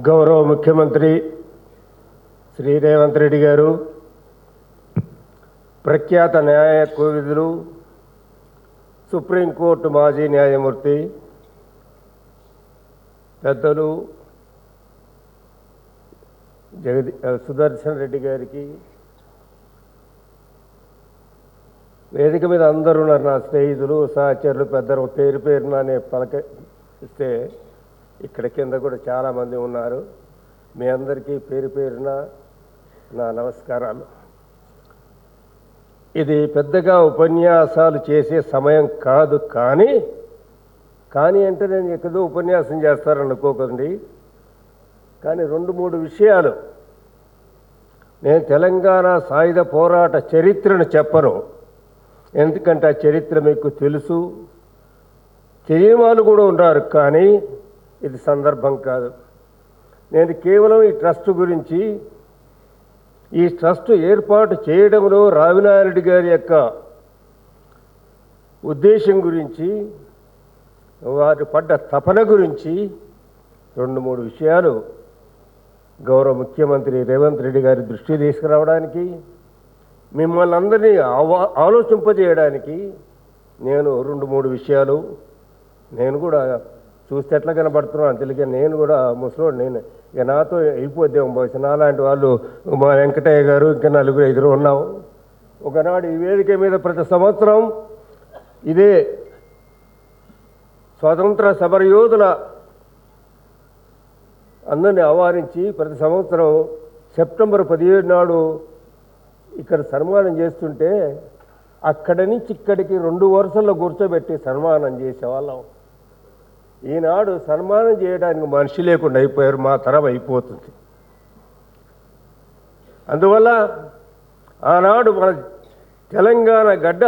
గౌరవ ముఖ్యమంత్రి శ్రీ రేవంత్ రెడ్డి గారు ప్రఖ్యాత న్యాయ కోవిదులు సుప్రీంకోర్టు మాజీ న్యాయమూర్తి పెద్దలు జగది సుదర్శన్ రెడ్డి గారికి వేదిక మీద అందరూ ఉన్నారు నా స్నేహితులు సహచరులు పెద్దలు పేరు పేరున పలక ఇస్తే ఇక్కడ కింద కూడా చాలామంది ఉన్నారు. మీ అందరికీ పేరు పేరున నా నమస్కారాలు. ఇది పెద్దగా ఉపన్యాసాలు చేసే సమయం కాదు కానీ కానీ అంటే నేను ఎక్కడో ఉపన్యాసం చేస్తారనుకోకండి. కానీ రెండు మూడు విషయాలు. నేను తెలంగాణ సాయుధ పోరాట చరిత్రను చెప్పను. ఎందుకంటే ఆ చరిత్ర మీకు తెలుసు. తెలియని వాళ్ళు కూడా ఉన్నారు కానీ ఇది సందర్భం కాదు. నేను కేవలం ఈ ట్రస్ట్ గురించి ఈ ట్రస్ట్ ఏర్పాటు చేయడంలో రావినారెడ్డి గారి యొక్క ఉద్దేశం గురించి వారు పడ్డ తపన గురించి రెండు మూడు విషయాలు గౌరవ ముఖ్యమంత్రి రేవంత్ రెడ్డి గారి దృష్టి తీసుకురావడానికి మిమ్మల్ని అందరినీ ఆవా ఆలోచింపజేయడానికి నేను రెండు మూడు విషయాలు నేను కూడా చూస్తే ఎట్లా కనబడుతున్నాను తెలియక నేను కూడా ముసలోడు నేను ఇక నాతో అయిపోద్దేమో భవిష్యత్ నాలాంటి వాళ్ళు మా వెంకటయ్య గారు ఇంకా నలుగురు ఐదుగురు ఉన్నాము. ఒకనాడు ఈ వేదిక మీద ప్రతి సంవత్సరం ఇదే స్వతంత్ర సమరయోధుల అందరిని ఆహ్వానించి ప్రతి సంవత్సరం సెప్టెంబర్ పదిహేడు నాడు ఇక్కడ సన్మానం చేస్తుంటే అక్కడి నుంచి ఇక్కడికి రెండు వరుసల్లో కూర్చోబెట్టి సన్మానం చేసేవాళ్ళం. ఈనాడు సన్మానం చేయడానికి మనిషి లేకుండా అయిపోయారు మా తరం అయిపోతుంది. అందువల్ల ఆనాడు మన తెలంగాణ గడ్డ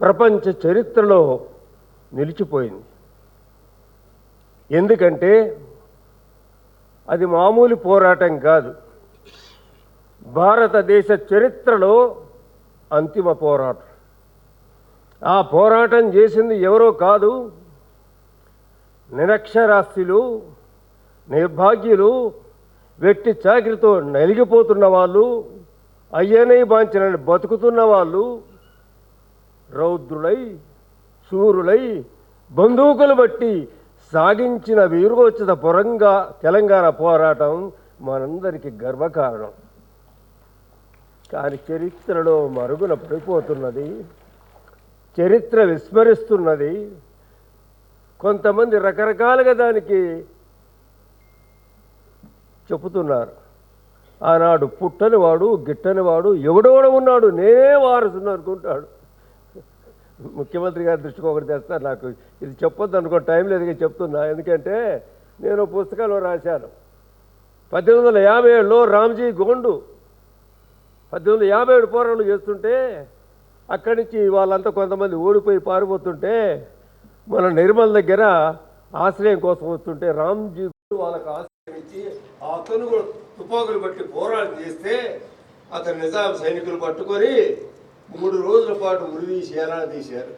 ప్రపంచ చరిత్రలో నిలిచిపోయింది. ఎందుకంటే అది మామూలు పోరాటం కాదు. భారతదేశ చరిత్రలో అంతిమ పోరాటం. ఆ పోరాటం చేసింది ఎవరో కాదు నిరక్షరాస్యులు నిర్భాగ్యులు వెట్టి చాకిరితో నలిగిపోతున్న వాళ్ళు అయ్యనే బాంచిన బతుకుతున్న వాళ్ళు రౌద్రులై శూరులై బంధువుకులు బట్టి సాగించిన వీరోచిత పురంగా తెలంగాణ పోరాటం మనందరికీ గర్వకారణం. కానీ చరిత్రలో మరుగున పడిపోతున్నది చరిత్ర విస్మరిస్తున్నది కొంతమంది రకరకాలుగా దానికి చెబుతున్నారు. ఆనాడు పుట్టని వాడు గిట్టని వాడు ఎవడోడ ఉన్నాడు. నేనే వారసును అనుకుంటాడు. ముఖ్యమంత్రి గారి దృష్టికి ఒకటి తెస్తారు నాకు. ఇది చెప్పొద్దు అనుకో టైం లేదుగా చెప్తున్నా. ఎందుకంటే నేను పుస్తకాలు రాశాను. పద్దెనిమిది వందల యాభై ఏడులో రామ్జీ గోండు పద్దెనిమిది వందల యాభై ఏడు పోరాటాలు చేస్తుంటే అక్కడి నుంచి వాళ్ళంతా కొంతమంది ఓడిపోయి పారిపోతుంటే మన నిర్మల్ దగ్గర ఆశ్రయం కోసం వస్తుంటే రామ్జీ వాళ్ళకు ఆశ్రయం ఇచ్చి అతను కూడా తుపాకులు బట్టి పోరాటం చేస్తే అతను నిజాం సైనికులు పట్టుకొని మూడు రోజుల పాటు ఉరివి ఎలా తీశారు.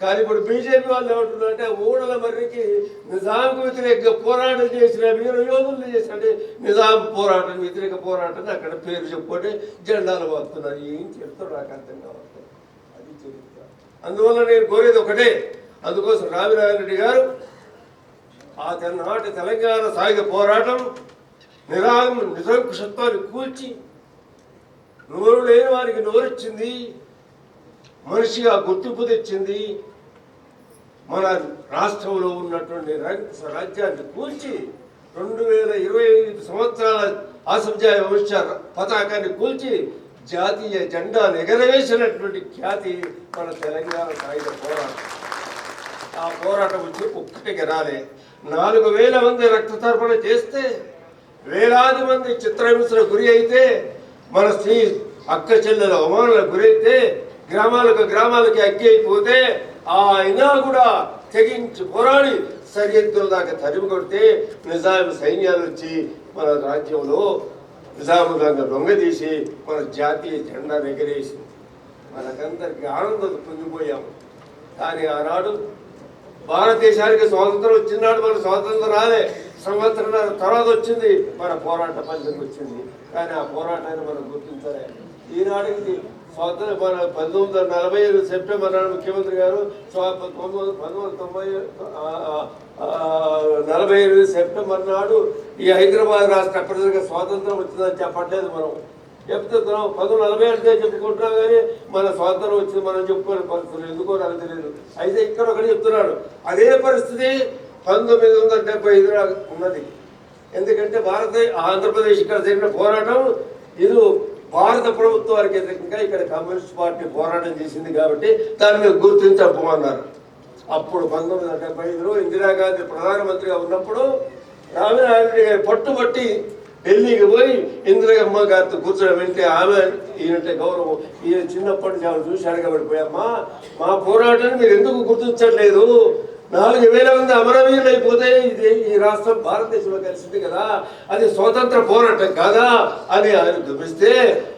కానీ ఇప్పుడు బీజేపీ వాళ్ళు ఏమంటున్నారంటే ఊడల మర్రికి నిజాంకు వ్యతిరేక పోరాటం చేసిన మీరు యోధులు చేసినట్టే నిజాం పోరాటం వ్యతిరేక పోరాటం అక్కడ పేరు చెప్పుకుంటే జెండాలు వస్తున్నారు ఏం చెప్తారు నాకు అర్థం కావాలి అది చరిత్ర అందువల్ల నేను కోరేది ఒకటే అందుకోసం రామినారాయణ గారు ఆ నాటి తెలంగాణ సాయుధ పోరాటం నిరాగం నిరంకుశత్వాన్ని కూల్చి నోరు లేని వారికి నోరిచ్చింది మనిషిగా గుర్తింపు తెచ్చింది మన రాష్ట్రంలో ఉన్నటువంటి రాజ్యాన్ని కూల్చి రెండు వేల ఇరవై ఐదు సంవత్సరాల ఆసంజాయ వంశ పతాకాన్ని కూల్చి జాతీయ జెండాను ఎగరవేసినటువంటి ఖ్యాతి మన తెలంగాణ సాయుధ పోరాటం. ఆ పోరాటం వచ్చి ఒక్కటికి రాలే. నాలుగు వేల మంది రక్త తర్పణ చేస్తే వేలాది మంది చిత్రహింసల గురి అయితే మన స్త్రీ అక్క చెల్లెల అవమానాలకు గురైతే గ్రామాలకు గ్రామాలకి అగ్గి అయిపోతే ఆ అయినా కూడా తెగించి పోరాడి సరిహద్దుల దాకా తరిమి కొడితే నిజాం సైన్యాలు వచ్చి మన రాజ్యంలో నిజాముదంగా దొంగదీసి మన జాతీయ జెండా ఎగరేసి మనకందరికీ ఆనందం పొందిపోయాము కానీ ఆనాడు భారతదేశానికి స్వాతంత్రం వచ్చినాడు మన స్వాతంత్రం రాలే. సంవత్సరం తర్వాత వచ్చింది. మన పోరాట ఫలితం వచ్చింది. కానీ ఆ పోరాటాన్ని మనం గుర్తించాలి. ఈనాటికి స్వాతంత్ర మన పంతొమ్మిది వందల నలభై ఐదు సెప్టెంబర్ నాడు ముఖ్యమంత్రి గారు పంతొమ్మిది వందల తొంభై నలభై ఎనిమిది సెప్టెంబర్ నాడు ఈ హైదరాబాద్ రాష్ట్ర ప్రజలకు స్వాతంత్రం వచ్చిందని చెప్పట్లేదు మనం. చెప్తున్నాం పంతొమ్మిది నలభై ఏళ్ళకే చెప్పుకుంటున్నాం కానీ మన స్వాతంత్రం వచ్చింది మనం చెప్పుకోని పరిస్థితులు ఎందుకో నాకు తెలియదు. అయితే ఇక్కడ ఒకటి చెప్తున్నాడు అదే పరిస్థితి పంతొమ్మిది వందల డెబ్బై ఐదు ఉన్నది. ఎందుకంటే భారత ఆంధ్రప్రదేశ్ ఇక్కడ జరిగిన పోరాటం ఇది భారత ప్రభుత్వానికి వ్యతిరేకంగా ఇక్కడ కమ్యూనిస్ట్ పార్టీ పోరాటం చేసింది కాబట్టి దాన్ని గుర్తించబోమన్నారు అప్పుడు పంతొమ్మిది వందల డెబ్బై ఐదులో ఇందిరాగాంధీ ప్రధానమంత్రిగా ఉన్నప్పుడు రామనాయుడు గారి పట్టుబట్టి ఢిల్లీకి పోయి ఇందిరమ్మ గారితో కూర్చొని వెళ్తే ఆమె ఈయనంటే గౌరవం. ఈయన చిన్నప్పటి నుంచి ఆమె చూసి అడగబడిపోయామ్మా మా పోరాటాన్ని మీరు ఎందుకు గుర్తించట్లేదు? నాలుగు వేల మంది అమరవీరులు అయిపోతే ఇది ఈ రాష్ట్రం భారతదేశంలో కలిసింది కదా. అది స్వతంత్ర పోరాటం కాదా? అని ఆయన దుబ్బిస్తే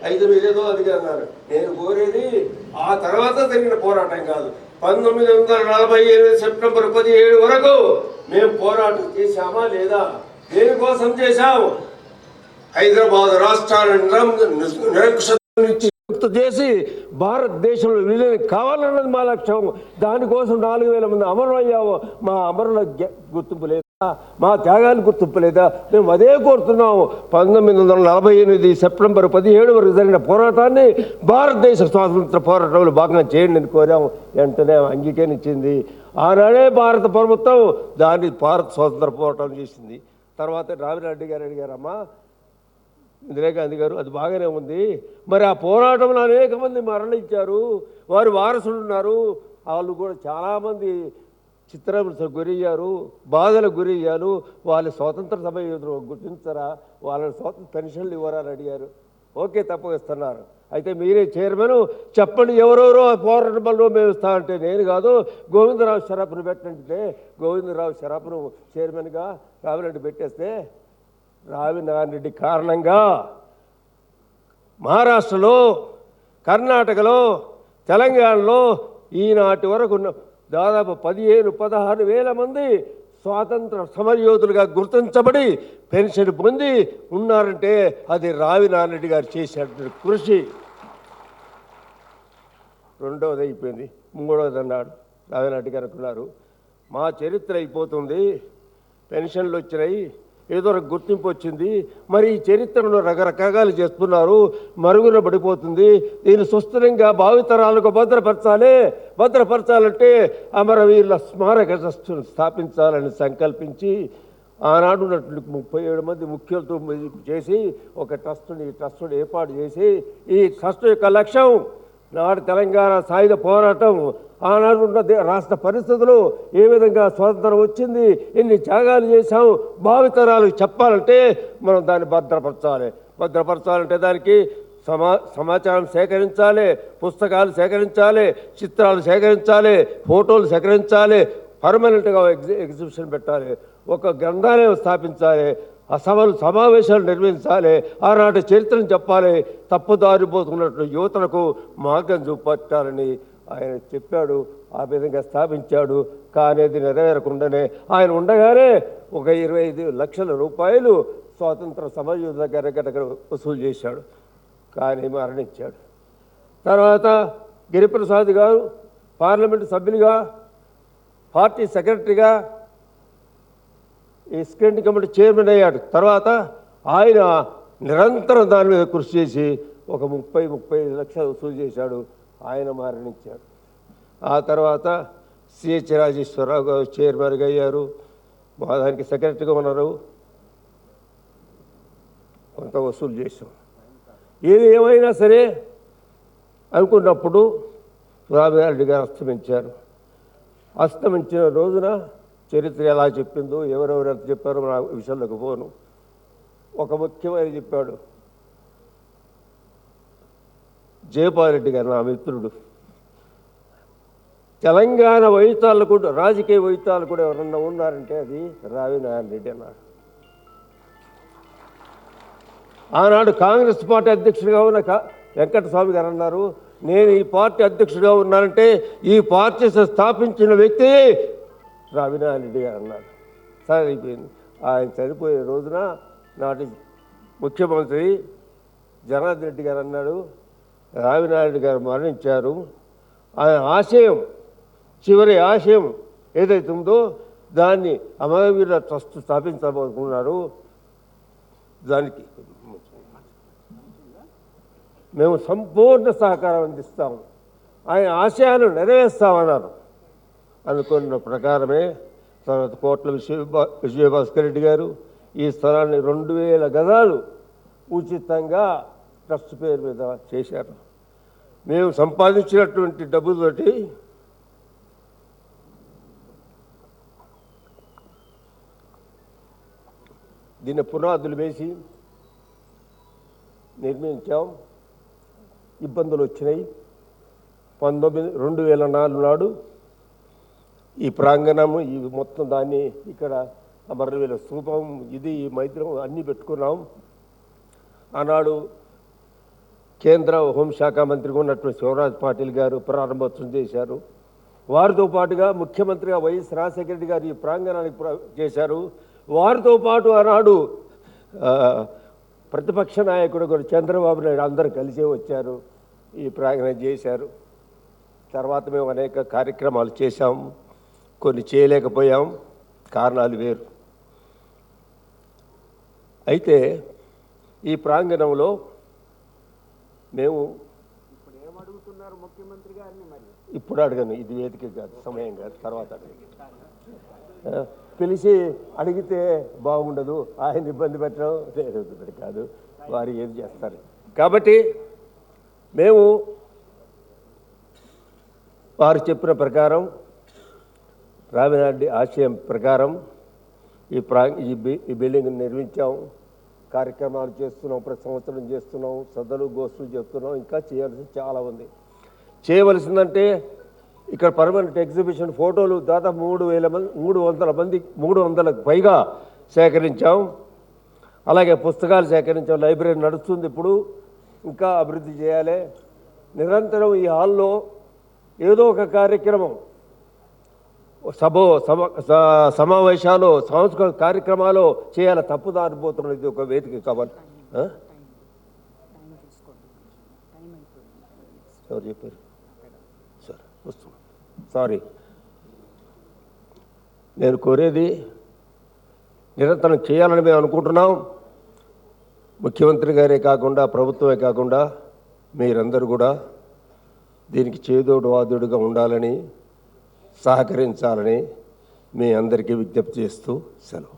అయితే మీరేదో అది అన్నారు. నేను కోరేది ఆ తర్వాత జరిగిన పోరాటం కాదు. పంతొమ్మిది వందల నలభై ఎనిమిది సెప్టెంబర్ పదిహేడు వరకు మేము పోరాటం చేశామా లేదా? దేనికోసం చేశాము హైదరాబాద్ రాష్ట్రాన్ని నిరం- నుంచి చేసి భారతదేశంలో విలీనం కావాలన్నది మా లక్ష్యం. దానికోసం నాలుగు వేల మంది అమరులయ్యాము మా అమరుల గె- గుర్తింపు లేదా? మా త్యాగాలు గుర్తింపు లేదా? మేము అదే కోరుతున్నాము. పంతొమ్మిది వందల నలభై ఎనిమిది సెప్టెంబర్ పదిహేడు వరకు జరిగిన పోరాటాన్ని భారతదేశ స్వాతంత్ర పోరాటంలో భాగంగా చేయండి అని కోరాము. వెంటనే అంగీకరించింది ఆనాడే భారత ప్రభుత్వం దాన్ని భారత స్వాతంత్ర పోరాటం చేసింది. తర్వాత రావిరెడ్డి గారు అడిగారమ్మా ఇందిరాగాంధీ గారు అది బాగానే ఉంది. మరి ఆ పోరాటంలో అనేక మంది మరణించారు. వారి వారసులు ఉన్నారు వాళ్ళు కూడా చాలామంది చిత్రహింసకు గురయ్యారు బాధలకు గురయ్యారు. వాళ్ళ స్వాతంత్ర సభ గుర్తించరా? వాళ్ళని స్వాతంత్ర పెన్షన్లు ఇవ్వరా అని అడిగారు. ఓకే తప్పగిస్తున్నారు అయితే మీరే చైర్మన్ చెప్పండి ఎవరెవరో పోరాటం వల్ల మేము ఇస్తా అంటే నేను కాదు గోవిందరావు షరాపును పెట్టంటే గోవిందరావు షరాపును చైర్మన్గా రామిరెడ్డి పెట్టేస్తే రావి కారణంగా మహారాష్ట్రలో కర్ణాటకలో తెలంగాణలో ఈనాటి వరకు దాదాపు పదిహేను పదహారు వేల మంది స్వాతంత్ర సమరయోధులుగా గుర్తించబడి పెన్షన్ పొంది ఉన్నారంటే అది రావి గారు చేసేటువంటి కృషి. రెండవది అయిపోయింది. మూడవది అన్నాడు రావినాటి గారు అనుకున్నారు మా చరిత్ర అయిపోతుంది. పెన్షన్లు వచ్చినాయి. ఏదో ఒక గుర్తింపు వచ్చింది. మరి ఈ చరిత్రను రకరకాలు చేస్తున్నారు. మరుగున పడిపోతుంది. దీన్ని సుస్థిరంగా భావితరాలకు భద్రపరచాలి. భద్రపరచాలంటే అమరవీరుల స్మారక ట్రస్టును స్థాపించాలని సంకల్పించి ఆనాడు ఉన్నటువంటి ముప్పై ఏడు మంది ముఖ్యులతో చేసి ఒక ట్రస్టుని ఈ ట్రస్టుని ఏర్పాటు చేసి ఈ ట్రస్ట్ యొక్క లక్ష్యం నాడు తెలంగాణ సాయుధ పోరాటం ఆనాడు ఉన్న రాష్ట్ర పరిస్థితులు ఏ విధంగా స్వాతంత్రం వచ్చింది ఎన్ని త్యాగాలు చేశాం భావితరాలకు చెప్పాలంటే మనం దాన్ని భద్రపరచాలి. భద్రపరచాలంటే దానికి సమా సమాచారం సేకరించాలి పుస్తకాలు సేకరించాలి చిత్రాలు సేకరించాలి ఫోటోలు సేకరించాలి పర్మనెంట్గా ఎగ్జి ఎగ్జిబిషన్ పెట్టాలి ఒక గ్రంథాలయం స్థాపించాలి ఆ సభలు సమావేశాలు నిర్వహించాలి. ఆనాటి చరిత్రను చెప్పాలి. తప్పుదారిపోతున్నట్టు యువతలకు మార్గం చూపట్టాలని ఆయన చెప్పాడు. ఆ విధంగా స్థాపించాడు. కానీ అది నెరవేరకుండానే ఆయన ఉండగానే ఒక ఇరవై ఐదు లక్షల రూపాయలు స్వాతంత్ర సమరయోధుల దగ్గర వసూలు చేశాడు. కానీ మరణించాడు. తర్వాత గిరిప్రసాద్ గారు పార్లమెంటు సభ్యులుగా పార్టీ సెక్రటరీగా ఈ స్క్రీన్ కమిటీ చైర్మన్ అయ్యాడు. తర్వాత ఆయన నిరంతరం దాని మీద కృషి చేసి ఒక ముప్పై ముప్పై లక్షలు వసూలు చేశాడు. ఆయన మరణించాడు. ఆ తర్వాత సిహెచ్ రాజేశ్వరరావు గారు చైర్మన్గా అయ్యారు. మా దానికి సెక్రటరీగా ఉన్నారు. కొంత వసూలు చేశాం. ఏది ఏమైనా సరే అనుకున్నప్పుడు రామిరెడ్డి గారు అస్తమించారు. అస్తమించిన రోజున చరిత్ర ఎలా చెప్పిందో ఎవరెవరు ఎంత చెప్పారో నా విషయంలోకి పోను. ఒక ముఖ్యమైన చెప్పాడు. జయపాలరెడ్డి గారు నా మిత్రుడు. తెలంగాణ వైతాలు కూడా రాజకీయ వైతాలు కూడా ఎవరన్నా ఉన్నారంటే అది రావి నారాయణ రెడ్డి అన్నాడు. ఆనాడు కాంగ్రెస్ పార్టీ అధ్యక్షుడిగా ఉన్న వెంకటస్వామి గారు అన్నారు నేను ఈ పార్టీ అధ్యక్షుడిగా ఉన్నానంటే ఈ పార్టీ స్థాపించిన వ్యక్తి రావినారెడ్డి రెడ్డి గారు అన్నారు. సరే అయిపోయింది. ఆయన చనిపోయే రోజున నాటి ముఖ్యమంత్రి జనార్దన్ రెడ్డి గారు అన్నాడు రావినారెడ్డి గారు మరణించారు. ఆయన ఆశయం చివరి ఆశయం ఏదైతే ఉందో దాన్ని అమరవీర ట్రస్ట్ స్థాపించబోతున్నారు. దానికి మేము సంపూర్ణ సహకారం అందిస్తాము. ఆయన ఆశయాలు నెరవేర్స్తామన్నారు. అనుకున్న ప్రకారమే తర్వాత కోట్ల విజయ విజయభాస్కర్ రెడ్డి గారు ఈ స్థలాన్ని రెండు వేల గదాలు ఉచితంగా ట్రస్ట్ పేరు మీద చేశారు. మేము సంపాదించినటువంటి డబ్బుతోటి దీన్ని పునాదులు వేసి నిర్మించాం. ఇబ్బందులు వచ్చినాయి. పంతొమ్మిది రెండు వేల నాలుగు నాడు ఈ ప్రాంగణము ఈ మొత్తం దాన్ని ఇక్కడ అమరవీల స్థూపం ఇది ఈ మైత్రం అన్నీ పెట్టుకున్నాం. ఆనాడు కేంద్ర హోంశాఖ మంత్రిగా ఉన్నటువంటి శివరాజ్ పాటిల్ గారు ప్రారంభోత్సవం చేశారు. వారితో పాటుగా ముఖ్యమంత్రిగా వైఎస్ రాజశేఖర రెడ్డి గారు ఈ ప్రాంగణానికి ప్ర- చేశారు. వారితో పాటు ఆనాడు ప్రతిపక్ష నాయకుడు కూడా చంద్రబాబు నాయుడు అందరూ కలిసే వచ్చారు. ఈ ప్రాంగణం చేశారు. తర్వాత మేము అనేక కార్యక్రమాలు చేశాము కొన్ని చేయలేకపోయాం. కారణాలు వేరు. అయితే ఈ ప్రాంగణంలో మేము ఇప్పుడు ముఖ్యమంత్రి ఇప్పుడు అడగను ఇది వేదిక కాదు సమయం కాదు తర్వాత పిలిచి అడిగితే బాగుండదు ఆయన ఇబ్బంది పెట్టడం లేదు కాదు వారు ఏది చేస్తారు. కాబట్టి మేము వారు చెప్పిన ప్రకారం రామినాయుడి ఆశయం ప్రకారం ఈ ప్రా ఈ బి- ఈ బిల్డింగ్ నిర్మించాం. కార్యక్రమాలు చేస్తున్నాం ప్రతి సంవత్సరం చేస్తున్నాం సదలు గోష్ఠులు చేస్తున్నాం ఇంకా చేయాల్సింది చాలా ఉంది. చేయవలసిందంటే ఇక్కడ పర్మనెంట్ ఎగ్జిబిషన్ ఫోటోలు దాదాపు మూడు వేల మంది మూడు వందల మంది మూడు వందలకు పైగా సేకరించాం. అలాగే పుస్తకాలు సేకరించాం లైబ్రరీ నడుస్తుంది ఇప్పుడు ఇంకా అభివృద్ధి చేయాలి. నిరంతరం ఈ హాల్లో ఏదో ఒక కార్యక్రమం సభ స- సమావేశాలు సాంస్కృతిక కార్యక్రమాలు చేయాలి తప్పుదారి పోతున్నది ఇది ఒక వేదిక కాబట్టి ఎవరు చెప్పారు. సరే వస్తున్నా. సారీ. నేను కోరేది నిరంతరం చేయాలని మేము అనుకుంటున్నాం. ముఖ్యమంత్రి గారే కాకుండా ప్రభుత్వమే కాకుండా మీరందరూ కూడా దీనికి చేదోడు వాదుడుగా ఉండాలని సహకరించాలని మీ అందరికీ విజ్ఞప్తి చేస్తూ సెలవు.